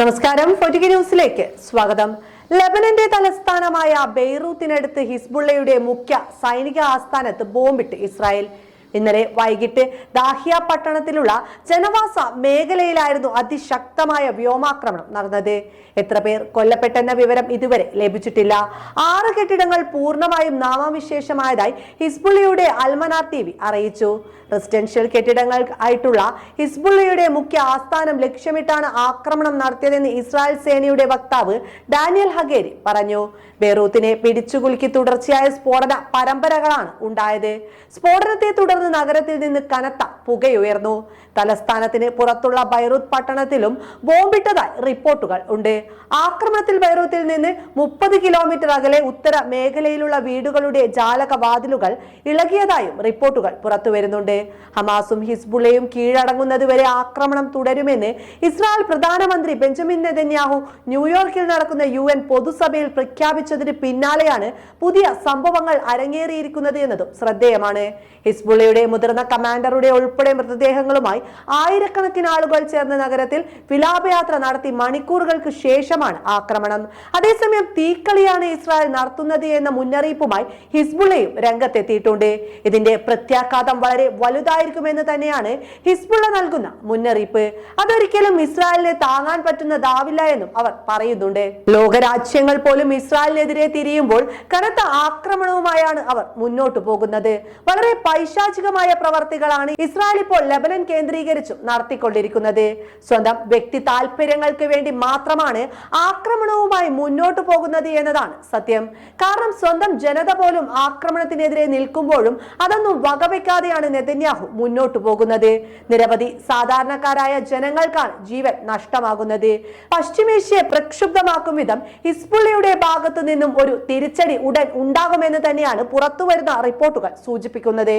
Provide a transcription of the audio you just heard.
നമസ്കാരം. ഫോർട്ടിക്ക് ന്യൂസിലേക്ക് സ്വാഗതം. ലബനന്റെ തലസ്ഥാനമായ ബെയ്റൂത്തിനടുത്ത് ഹിസ്ബുള്ളയുടെ മുഖ്യ സൈനിക ആസ്ഥാനത്ത് ബോംബിട്ട് ഇസ്രായേൽ. ഇന്നലെ വൈകിട്ട് ദാഹിയ പട്ടണത്തിലുള്ള ജനവാസ മേഖലയിലായിരുന്നു അതിശക്തമായ വ്യോമാക്രമണം നടന്നത്. എത്ര പേർ കൊല്ലപ്പെട്ടെന്ന വിവരം ഇതുവരെ ലഭിച്ചിട്ടില്ല. ആറ് കെട്ടിടങ്ങൾ പൂർണമായും നാമവിശേഷമായതായി ഹിസ്ബുള്ളയുടെ അൽമനാർ ടി വി അറിയിച്ചു. റെസിഡൻഷ്യൽ കെട്ടിടങ്ങൾ ആയിട്ടുള്ള ഹിസ്ബുള്ളയുടെ മുഖ്യ ആസ്ഥാനം ലക്ഷ്യമിട്ടാണ് ആക്രമണം നടത്തിയതെന്ന് ഇസ്രായേൽ സേനയുടെ വക്താവ് ഡാനിയൽ ഹഗേരി പറഞ്ഞു. ബെയ്റൂത്തിനെ പിടിച്ചുകുലുക്കി തുടർച്ചയായ സ്ഫോടന പരമ്പരകളാണ് ഉണ്ടായത്. സ്ഫോടനത്തെ തുടർന്ന് നഗരത്തിൽ നിന്ന് കനത്ത പുകയുയർന്നു. തലസ്ഥാനത്തിന് പുറത്തുള്ള ബൈറൂത്ത് പട്ടണത്തിലും ബോംബിട്ടതായി റിപ്പോർട്ടുകൾ ഉണ്ട്. ആക്രമണത്തിൽ ബൈറൂത്തിൽ നിന്ന് മുപ്പത് കിലോമീറ്റർ അകലെ ഉത്തര മേഖലയിലുള്ള വീടുകളുടെ ജാലകവാതിലുകൾ ഇളകിയതായും റിപ്പോർട്ടുകൾ പുറത്തുവരുന്നുണ്ട് ഹമാസും ഹിസ്ബുള്ളയും കീഴടങ്ങുന്നതുവരെ ആക്രമണം തുടരുമെന്ന് ഇസ്രായേൽ പ്രധാനമന്ത്രി ബെഞ്ചമിൻ നെതന്യാഹു ന്യൂയോർക്കിൽ നടക്കുന്ന യു എൻ പൊതുസഭയിൽ പ്രഖ്യാപിച്ചതിന് പിന്നാലെയാണ് പുതിയ സംഭവങ്ങൾ അരങ്ങേറിയിരിക്കുന്നത് എന്നതും ശ്രദ്ധേയമാണ്. ഹിസ്ബുള്ളയുടെ മുതിർന്ന കമാൻഡറുടെ ഉൾപ്പെടെ മൃതദേഹങ്ങളുമായി ആയിരക്കണക്കിന് ആളുകൾ ചേർന്ന നഗരത്തിൽ വിലാപയാത്ര നടത്തി മണിക്കൂറുകൾക്ക് ശേഷമാണ് ആക്രമണം. അതേസമയം തീക്കളിയാണ് ഇസ്രായേൽ നടത്തുന്നത് എന്ന മുന്നറിയിപ്പുമായി ഹിസ്ബുള്ളയും രംഗത്തെത്തിയിട്ടുണ്ട്. ഇതിന്റെ പ്രത്യാഘാതം വളരെ വലുതായിരിക്കുമെന്ന് തന്നെയാണ് ഹിസ്ബുള്ള നൽകുന്ന മുന്നറിയിപ്പ്. അതൊരിക്കലും ഇസ്രായേലിനെ താങ്ങാൻ പറ്റുന്നതാവില്ല എന്നും അവർ പറയുന്നുണ്ട്. ലോകരാജ്യങ്ങൾ പോലും ഇസ്രായേലിനെതിരെ തിരിയുമ്പോൾ കനത്ത ആക്രമണവുമായാണ് അവർ മുന്നോട്ടു പോകുന്നത്. വളരെ പൈശാചികമായ പ്രവർത്തികളാണ് ഇസ്രായേൽ ഇപ്പോൾ ലബനൻ കേന്ദ്രീകരിച്ചും നടത്തിക്കൊണ്ടിരിക്കുന്നത്. സ്വന്തം വ്യക്തി താല്പര്യങ്ങൾക്ക് വേണ്ടി മാത്രമാണ് ആക്രമണവുമായി മുന്നോട്ട് പോകുന്നത് എന്നതാണ് സത്യം. കാരണം സ്വന്തം ജനത പോലും ആക്രമണത്തിനെതിരെ നിൽക്കുമ്പോഴും അതൊന്നും വകവെക്കാതെയാണ് നെതന്യാഹു മുന്നോട്ടു പോകുന്നത്. നിരവധി സാധാരണക്കാരായ ജനങ്ങൾക്കാണ് ജീവൻ നഷ്ടമാകുന്നത്. പശ്ചിമേഷ്യയെ പ്രക്ഷുബ്ധമാക്കും വിധം ഹിസ്ബുള്ളയുടെ ഭാഗത്തു നിന്നും ഒരു തിരിച്ചടി ഉടൻ ഉണ്ടാകുമെന്ന് തന്നെയാണ് പുറത്തുവരുന്ന റിപ്പോർട്ടുകൾ സൂചിപ്പിക്കുന്നത്.